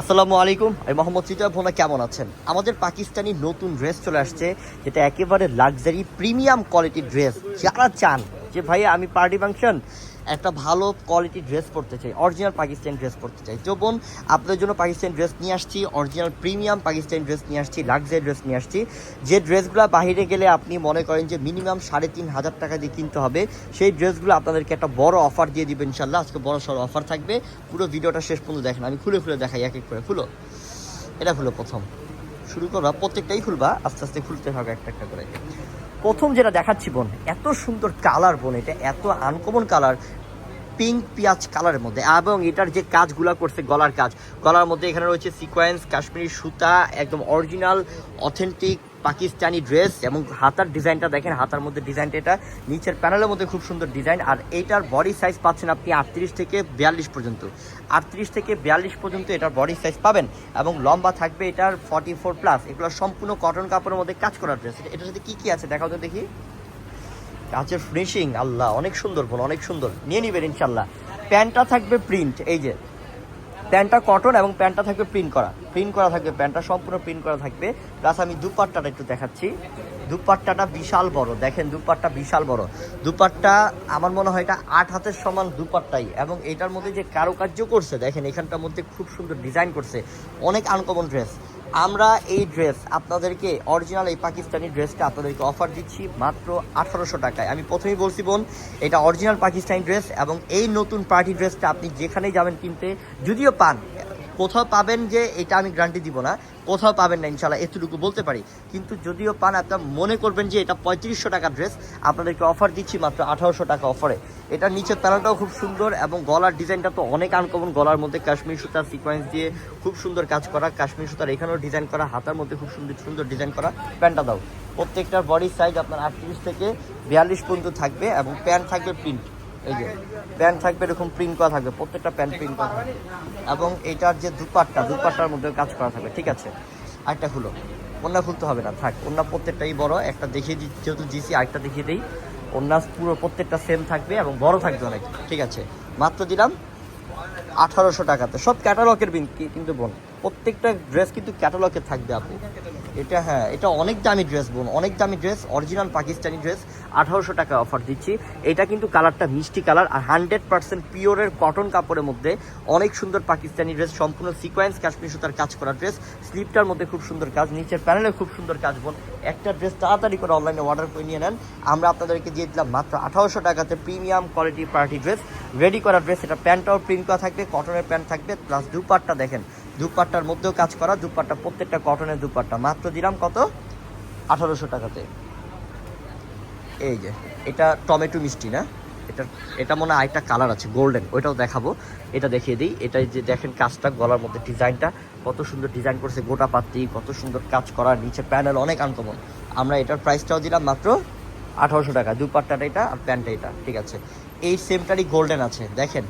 আসসালামু আলাইকুম। আমি মোহাম্মদ সিজা ভোনা কেমন আছেন? আমাদের পাকিস্তানি নতুন ড্রেস চলে আসছে, যেটা একেবারে লাক্সারি প্রিমিয়াম কোয়ালিটির ড্রেস যারা চান যে ভাই আমি পার্টি ফাংশন একটা ভালো কোয়ালিটি ড্রেস পরতে চাই অরিজিনাল পাকিস্তান ড্রেস পরতে চাই। তো বোন, আপনাদের জন্য পাকিস্তান ড্রেস নিয়ে আসছি অরিজিনাল প্রিমিয়াম পাকিস্তান ড্রেস নিয়ে আসছি লাক্সারি ড্রেস নিয়ে আসছি। যে ড্রেসগুলো বাইরে গেলে আপনি মনে করেন যে মিনিমাম সাড়ে তিন হাজার টাকা দিয়ে কিনতে হবে, সেই ড্রেসগুলো আপনাদেরকে একটা বড় অফার দিয়ে দিবেন ইনশাল্লাহ আজকে বড় সড়ো অফার থাকবে। পুরো ভিডিওটা শেষ পর্যন্ত দেখেন, আমি খুলে খুলে দেখাই এক এক করে। খুলো। এটা খুলো প্রথম। শুরু করবা, প্রত্যেকটাই খুলবা, আস্তে আস্তে খুলতে হবে একটা একটা করে। প্রথম যেটা দেখাচ্ছি বোন, এত সুন্দর কালার বোন, এটা এত আনকমন কালার পিঙ্ক পিঁয়াজ কালারের মধ্যে। এবং এটার যে কাজগুলো করছে গলার কাজ, গলার মধ্যে এখানে রয়েছে সিকোয়েন্স কাশ্মীরি সুতা, একদম অরিজিনাল অথেন্টিক পাকিস্তানি ড্রেস এবং হাতার ডিজাইনটা দেখেন, হাতার মধ্যে ডিজাইনটা এটা। নিচের প্যানেলের মধ্যে খুব সুন্দর ডিজাইন আর এইটার বডি সাইজ পাচ্ছেন আপনি আটত্রিশ থেকে বিয়াল্লিশ পর্যন্ত। আটত্রিশ থেকে বিয়াল্লিশ পর্যন্ত এটার বডি সাইজ পাবেন এবং লম্বা থাকবে এটার ফর্টি ফোর প্লাস এগুলো সম্পূর্ণ কটন কাপড়ের মধ্যে কাজ করার ড্রেস এটার সাথে কী কী আছে? দেখাও তো দেখি। কাচের ফিনিশিং আল্লাহ, অনেক সুন্দর বোন, অনেক সুন্দর। নিয়ে নিবেন ইনশাল্লাহ প্যান্টটা থাকবে প্রিন্ট এই যে। প্যান্টটা কটন এবং প্যান্টটা থাকবে প্রিন্ট করা। প্রিন্ট করা থাকবে প্যান্টটা সম্পূর্ণ প্রিন্ট করা থাকবে। প্লাস আমি দুপাট্টাটা একটু দেখাচ্ছি। দুপাট্টাটা বিশাল বড়। দেখেন, দুপাট্টা বিশাল বড়। দুপাট্টা আমার মনে হয় এটা আট হাতের সমান দুপাট্টাই এবং এটার মধ্যে যে কারুকার্য করছে, দেখেন, এখানটার মধ্যে খুব সুন্দর ডিজাইন করছে। অনেক আনকমন ড্রেস আমরা এই ড্রেস আপনাদেরকে অরিজিনাল এই পাকিস্তানি ড্রেসটা আপনাদেরকে অফার দিচ্ছি মাত্র আঠারোশো টাকায়। আমি প্রথমেই বলছি, বোন, এটা অরিজিনাল পাকিস্তানি ড্রেস এবং এই নতুন পার্টি ড্রেসটা আপনি যেখানেই যাবেন কিনতে, যদিও পান কোথাও পাবেন যে এটা আমি গ্যারান্টি দিব না, কোথাও পাবেন না ইনশাল্লাহ এতটুকু বলতে পারি। কিন্তু যদিও পান, আপনার মনে করবেন যে এটা পঁয়ত্রিশশো টাকার ড্রেস আপনাদেরকে অফার দিচ্ছি মাত্র আঠারোশো টাকা অফারে এটার নিচের প্যানেলটাও খুব সুন্দর এবং গলার ডিজাইনটা তো অনেক আনকমন গলার মধ্যে কাশ্মীর সুতার সিকোয়েন্স দিয়ে খুব সুন্দর কাজ করা, কাশ্মীর সুতার এখানেও ডিজাইন করা, হাতার মধ্যে খুব সুন্দর সুন্দর ডিজাইন করা প্যান্টটা দাও। প্রত্যেকটার বডি সাইজ আপনার আটত্রিশ থেকে বিয়াল্লিশ পর্যন্ত থাকবে এবং প্যান্ট থাকবে প্রিন্ট এই যে, প্যান্ট থাকবে এরকম প্রিন্ট করা থাকবে, প্রত্যেকটা প্যান্ট প্রিন্ট করা থাকবে। এবং এটার যে দুপাট্টা, দুপাট্টার মধ্যে কাজ করা থাকবে, ঠিক আছে? আরেকটা খুলো। অন্য খুলতে হবে না, থাক অন্য প্রত্যেকটাই বড়, একটা দেখিয়ে দিই যেহেতু দিয়েছি আরেকটা দেখিয়ে দিই। অন্য পুরো প্রত্যেকটা সেম থাকবে এবং বড় থাকবে অনেক, ঠিক আছে? মাত্র দিলাম আঠারোশো টাকাতে। সব ক্যাটালগের কিন্তু বোন, প্রত্যেকটা ড্রেস কিন্তু ক্যাটালগের থাকবে আপু। এটা হ্যাঁ এটা অনেক দামি ড্রেস বোন, অনেক দামি ড্রেস অরিজিনাল পাকিস্তানি ড্রেস আঠারোশো টাকা অফার দিচ্ছি। এটা কিন্তু কালারটা মিষ্টি কালার আর হান্ড্রেড পার্সেন্ট পিওরের কটন কাপড়ের মধ্যে অনেক সুন্দর পাকিস্তানি ড্রেস সম্পূর্ণ সিকোয়েন্স কাশ্মীর সুতার কাজ করা ড্রেস স্লিপটার মধ্যে খুব সুন্দর কাজ, নিচের প্যানেলে খুব সুন্দর কাজ বোন। একটা ড্রেস তাড়াতাড়ি করে অনলাইনে অর্ডার করে নিয়ে নেন। আমরা আপনাদেরকে দিয়ে দিলাম মাত্র আঠারোশো টাকাতে premium quality party dress ready করা ড্রেস এটা প্যান্টটাও প্রিন্ট করা থাকবে কটনের প্যান্ট থাকবে প্লাস দুপাট্টা দেখেন। দুপাট্টার মধ্যেও কাজ করা, দুপাট্টা প্রত্যেকটা কটনের দুপাট্টা। মাত্র দিলাম কত? আঠারোশো টাকাতে। এই যে, এটা টমেটো মিষ্টি না? এটা এটা মনে হয় আরেকটা কালার আছে, গোল্ডেন। ওইটাও দেখাবো। এটা দেখিয়ে দিই। এটা যে দেখেন কাজটা, গলার মধ্যে ডিজাইনটা। কত সুন্দর ডিজাইন করছে গোটা পাত্রি, কত সুন্দর কাজ করা, নিচে প্যানেল অনেক আনকমন আমরা এটার প্রাইসটাও দিলাম মাত্র আঠারোশো টাকা। দুপাট্টাটা এটা আর প্যান্টটা এটা, ঠিক আছে? এই সেমটারই গোল্ডেন আছে, দেখেন?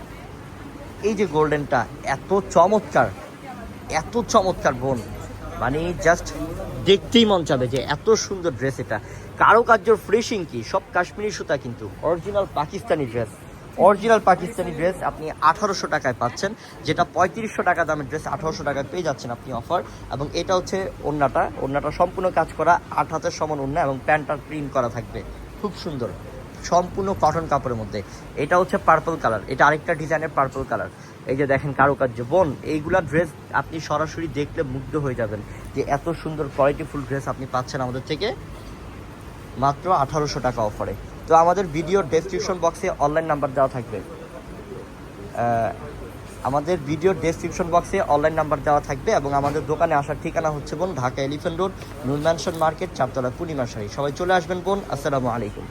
এই যে গোল্ডেনটা, এত চমৎকার! এত চমৎকার বোন। মানে জাস্ট দেখতেই মন চাবে যে এত সুন্দর ড্রেস এটা। কারও কারুকার্যর ফ্রেশিং কি? সব কাশ্মীরি সুতা কিন্তু। Original Pakistani dress original Pakistani dress আপনি আঠারোশো টাকায় পাচ্ছেন, যেটা পঁয়ত্রিশশো টাকা দামের ড্রেস আঠারোশো টাকায় পেয়ে যাচ্ছেন আপনি অফার এবং এটা হচ্ছে ওন্নাটা ওন্নাটা সম্পূর্ণ কাজ করা, আট হাতের সমান ওন্না এবং প্যান্টটা প্রিন্ট করা থাকবে। খুব সুন্দর। সম্পূর্ণ কটন কাপড়ের মধ্যে। এটা হচ্ছে পার্পল কালার এটা আরেকটা ডিজাইনের পার্পল কালার এই যে দেখেন কারুকার্য, বোন, এইগুলা ড্রেস আপনি সরাসরি দেখলে মুগ্ধ হয়ে যাবেন যে এত সুন্দর কোয়ালিটিফুল ড্রেস আপনি পাচ্ছেন আমাদের থেকে। মাত্র আঠারোশো টাকা অফারে তো আমাদের ভিডিও ডেসক্রিপশন বক্সে অনলাইন নাম্বার দেওয়া থাকবে। আমাদের ভিডিও ডেসক্রিপশন বক্সে অনলাইন নাম্বার দেওয়া থাকবে এবং আমাদের দোকানে আসার ঠিকানা হচ্ছে বোন Dhaka elephant road Noon mansion market, চারতলা পূর্ণিমা শাড়ি। সবাই চলে আসবেন বোন, আসসালামু আলাইকুম।